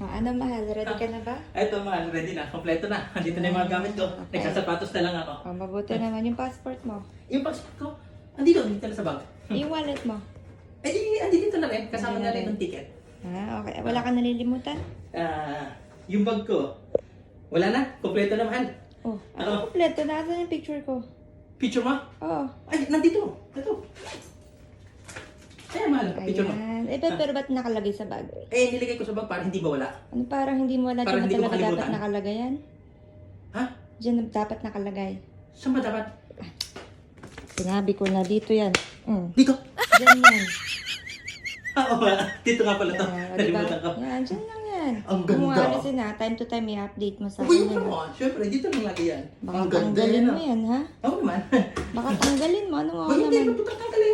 O, ano mahal? Ready ka na ba? Eto mahal, ready na. Kompleto na. Andito na yung mga gamit ko. Okay. Nagsasapatos na lang ako. O, mabuti naman yung passport mo. Yung passport ko, andito, andito na sa bag. Yung wallet mo. Eh di, andito na rin. Kasama Andito na na rin rin. yung ticket. Ah, okay. Wala ka nalilimutan? Ah, yung bag ko, wala na. Kompleto na mahal. Oh, Oo. ano kompleto? Nasaan yung picture ko? Picture mo? Oo. Ay, nandito. Ito. Ayan, mahal. Picture mo. Ayan. Eh, pero, pero ba't nakalagay sa bag? Eh, nilagay ko sa bag para hindi ba wala? Ano parang hindi mo wala Parang dyan hindi ko talaga dapat nakalagay yan? Ha? Diyan dapat nakalagay. Saan ba dapat? Sinabi ko na dito yan. Mm. Dito. Diyan yan. Ah, oo nga. Dito nga pala to. Yan, o, diba? Nalimutan ko. Yan, dyan lang yan. Ang Kung ganda. ano kasi na, time to time i-update mo sa Uy, akin. yan, naman. Siyempre, dito lang lagi yan. Baka Ang ganda tanggalin yan. mo ah. yan, ha? Oo naman. Baka tanggalin mo. Ano mo Uy, hindi. naman? Ito tatanggalin.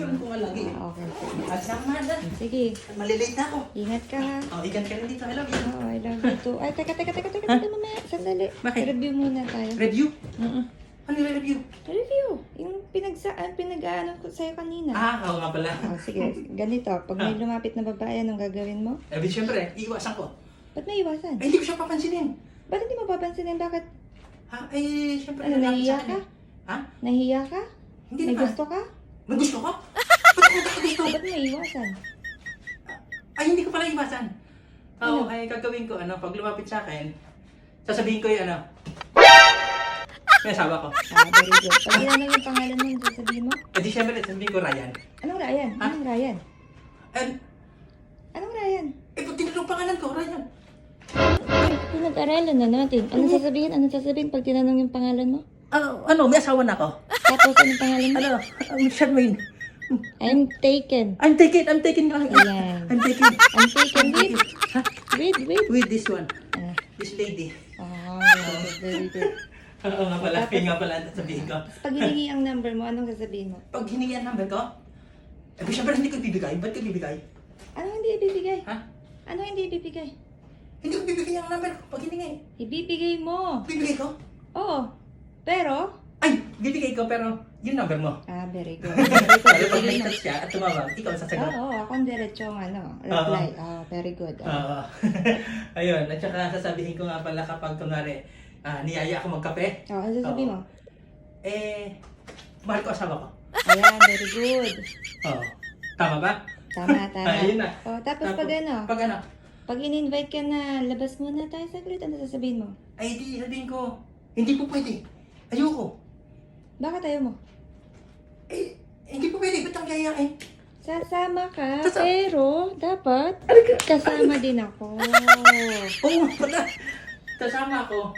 Pipicturean ko nga lagi. Ah, okay. At saka mahal. Sige, Malilate na ako. ingat ka ha. Oh, ikan ka rin dito. I love you. Oo, I love you too. Ay, teka, teka, teka, teka, teka, mamaya. Sandali. Bakit? Review muna tayo. Review? Mm-mm. Ano yung review? Review. Yung pinagsa pinag-ano ko sa'yo kanina. Ah, oo nga pala. Oh, sige, ganito. Pag may lumapit na babae, anong gagawin mo? Eh, di syempre, iiwasan ko. Ba't may iwasan? Eh, hindi ko siya papansinin. Ba't hindi mo papansinin? Bakit? Ha? Eh, syempre, Ano, lalaki nahiya sa akin ka? eh. Ha? Nahiya ka? Hindi May naman. gusto ka? May gusto ka dito? Ba't may iwasan? Ay, hindi ko pala iwasan. Oo, ay gagawin ko, ano, pag lumapit sa akin, sasabihin ko yung ano, may asawa ko. Ah, very good. Pag yung pangalan mo, yung sasabihin mo? Eh, di syempre, sasabihin ko Ryan. Anong Ryan? Ha? Anong Ryan? And, Anong Ryan? eh, pag tinanong pangalan ko, Ryan. Ay, pinag-aralan na natin. Anong sasabihin? Anong sasabihin pag tinanong yung pangalan mo? Ano, ano, may asawa na ako. Tapos, anong pangalan mo? Ano, um, Sean Wayne. I'm taken. I'm taking, I'm lang. Ayan. I'm taking. I'm taken with, Ha? with, with. This one. Ah, This lady. oh, very good. Oo nga pala, yun nga pala ang sasabihin ko. Tapos pag hiningi ang number mo, anong sasabihin mo? Pag hiningi ang number ko, eh, syempre hindi ko ibibigay. Ba't ko ibibigay? Anong hindi ibibigay? Ha? Ano hindi ibibigay? Hindi ko ibibigay ang number ko pag hiningi. Ibibigay mo. Bibigay ko? Oo. Pero, bibigay ko pero yung number mo. ah, very good. Pero pag may touch siya at tumawag, ikaw ang Oo, sasagot. oh, ako ang diretsong ano, reply. Ah, very good. Ah. Oo. Ayun, at saka sasabihin ko nga pala kapag kunwari, ah, niyaya ako magkape, Oh, ano sasabihin mo? eh, mahal ko asawa ko. Ayan, very good. Oo. Tama ba? Tama, tama. Ayun na. Oh, tapos pag ano, Pag ano? pag in-invite ka na, labas muna tayo saglit, ano sasabihin mo? Ay, di, sabihin ko, hindi po pwede. Ayoko. Bakit ayaw mo? Eh, hindi po pwede. Ba't ang yayain? Sasama ka, Sasa- pero dapat kasama din ako. Oo, pala. Kasama ako.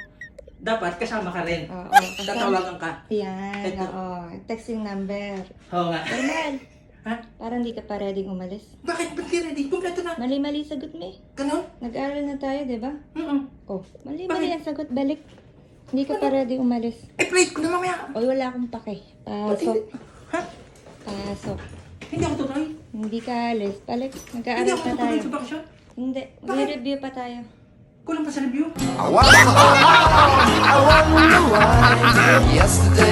Dapat kasama ka rin. Oo, kasama. Tatawagan ka. Yan, Ito. oo. Texting number. Oo nga. Normal. Ha? Parang di ka pa ready umalis. Bakit? Ba't di ready? Kompleto na. Mali-mali sagot mo eh. Ganon? Nag-aaral na tayo, di ba? Mm Oh, mali-mali ang sagot. Balik. Hindi ka pa ready umalis. Eh, plate ko na mamaya. Oy, wala akong pake. Pasok. hindi? Ha? Pasok. Hindi ako tutuloy. Hindi ka alis. Balik. Hindi Nag-aaral ako pa tutuloy tayo. sa bakasyon. Hindi. Bakit? May review pa tayo. Kulang pa sa review. Yesterday